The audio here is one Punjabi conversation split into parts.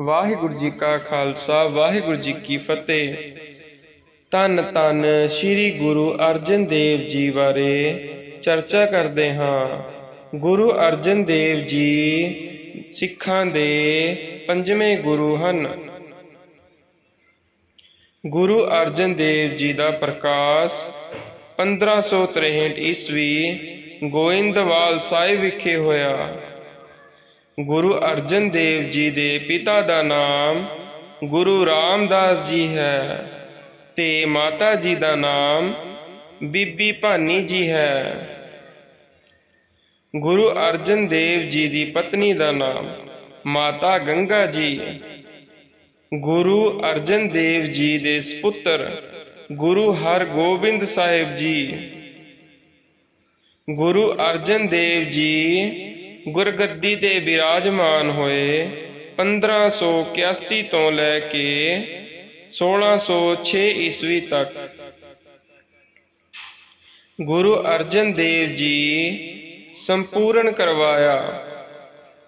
ਵਾਹਿਗੁਰੂ ਜੀ ਕਾ ਖਾਲਸਾ, ਵਾਹਿਗੁਰੂ ਜੀ ਕੀ ਫਤਿਹ। ਤਨ ਤਨ ਸ੍ਰੀ ਗੁਰੂ ਅਰਜਨ ਦੇਵ ਜੀ ਬਾਰੇ ਚਰਚਾ ਕਰਦੇ ਹਾਂ। ਗੁਰੂ ਅਰਜਨ ਦੇਵ ਜੀ ਸਿੱਖਾਂ ਦੇ ਪੰਜਵੇਂ ਗੁਰੂ ਹਨ। ਗੁਰੂ ਅਰਜਨ ਦੇਵ ਜੀ ਦਾ ਪ੍ਰਕਾਸ਼ 1563 ਈਸਵੀ ਗੋਇੰਦਵਾਲ ਸਾਹਿਬ ਵਿਖੇ ਹੋਇਆ। ਗੁਰੂ ਅਰਜਨ ਦੇਵ ਜੀ ਦੇ ਪਿਤਾ ਦਾ ਨਾਮ ਗੁਰੂ ਰਾਮਦਾਸ ਜੀ ਹੈ ਤੇ ਮਾਤਾ ਜੀ ਦਾ ਨਾਮ ਬੀਬੀ ਭਾਨੀ ਜੀ ਹੈ। ਗੁਰੂ ਅਰਜਨ ਦੇਵ ਜੀ ਦੀ ਪਤਨੀ ਦਾ ਨਾਮ ਮਾਤਾ ਗੰਗਾ ਜੀ। ਗੁਰੂ ਅਰਜਨ ਦੇਵ ਜੀ ਦੇ ਸੁਪੁੱਤਰ ਗੁਰੂ ਹਰਗੋਬਿੰਦ ਸਾਹਿਬ ਜੀ। ਗੁਰੂ ਅਰਜਨ ਦੇਵ ਜੀ ਗੁਰਗੱਦੀ ਤੇ ਵਿਰਾਜਮਾਨ ਹੋਏ 1581 ਤੋਂ ਲੈ ਕੇ 1606 ਈਸਵੀ ਤੱਕ। ਗੁਰੂ ਅਰਜਨ ਦੇਵ ਜੀ ਸੰਪੂਰਨ ਕਰਵਾਇਆ।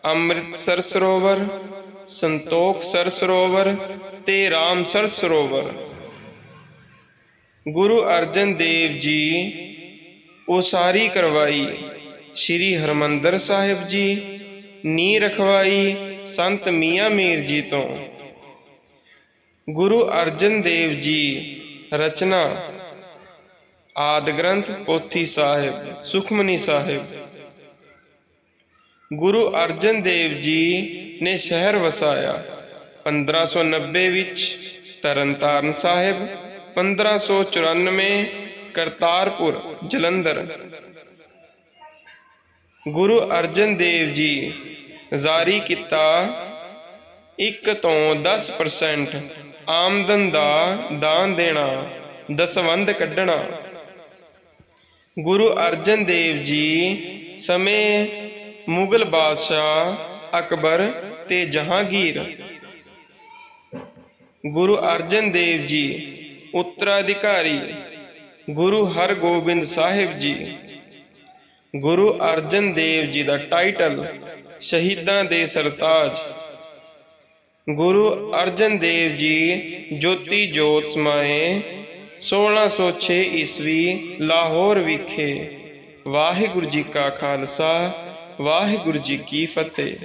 ਅੰਮ੍ਰਿਤਸਰ ਸਰੋਵਰ, ਸੰਤੋਖ ਸਰ ਸਰੋਵਰ ਤੇ ਰਾਮਸਰ ਸਰੋਵਰ। ਗੁਰੂ ਅਰਜਨ ਦੇਵ ਜੀ ਉਸਾਰੀ ਕਰਵਾਈ। ਸ੍ਰੀ ਹਰਮੰਦਰ ਸਾਹਿਬ ਜੀ ਨੀ ਰਖਵਾਈ ਸੰਤ ਮੀਆਂ ਮੀਰ ਜੀ ਤੋਂ। ਗੁਰੂ ਅਰਜਨ ਦੇਵ ਜੀ, ਰਚਨਾ, ਆਦ ਗ੍ਰੰਥ, ਪੋਥੀ ਸਾਹਿਬ, ਸੁਖਮਨੀ ਸਾਹਿਬ। ਗੁਰੂ ਅਰਜਨ ਦੇਵ ਜੀ ਨੇ ਸ਼ਹਿਰ ਵਸਾਇਆ 1590 ਵਿੱਚ ਤਰਨਤਾਰਨ ਸਾਹਿਬ 1594 ਕਰਤਾਰਪੁਰ, ਜਲੰਧਰ। ਗੁਰੂ ਅਰਜਨ ਦੇਵ ਜੀ ਜਾਰੀ ਕੀਤਾ 1 ਤੋਂ 10% ਆਮਦਨ ਦਾ ਦਾਨ ਦੇਣਾ ਦਸਵੰਦ ਕੱਢਣਾ। ਗੁਰੂ ਅਰਜਨ ਦੇਵ ਜੀ ਸਮੇਂ ਮੁਗਲ ਬਾਦਸ਼ਾਹ ਅਕਬਰ ਤੇ ਜਹਾਂਗੀਰ। ਗੁਰੂ ਅਰਜਨ ਦੇਵ ਜੀ, ਉੱਤਰਾਧਿਕਾਰੀ ਗੁਰੂ ਹਰਗੋਬਿੰਦ ਸਾਹਿਬ ਜੀ। ਗੁਰੂ ਅਰਜਨ ਦੇਵ ਜੀ ਦਾ ਟਾਈਟਲ, ਸ਼ਹੀਦਾਂ ਦੇ ਸਰਤਾਜ। ਗੁਰੂ ਅਰਜਨ ਦੇਵ ਜੀ ਜੋਤੀ ਜੋਤ ਸਮਾਏ 1606 ਈਸਵੀ ਲਾਹੌਰ ਵਿਖੇ। ਵਾਹਿਗੁਰੂ ਜੀ ਕਾ ਖਾਲਸਾ, ਵਾਹਿਗੁਰੂ ਜੀ ਕੀ ਫਤਿਹ।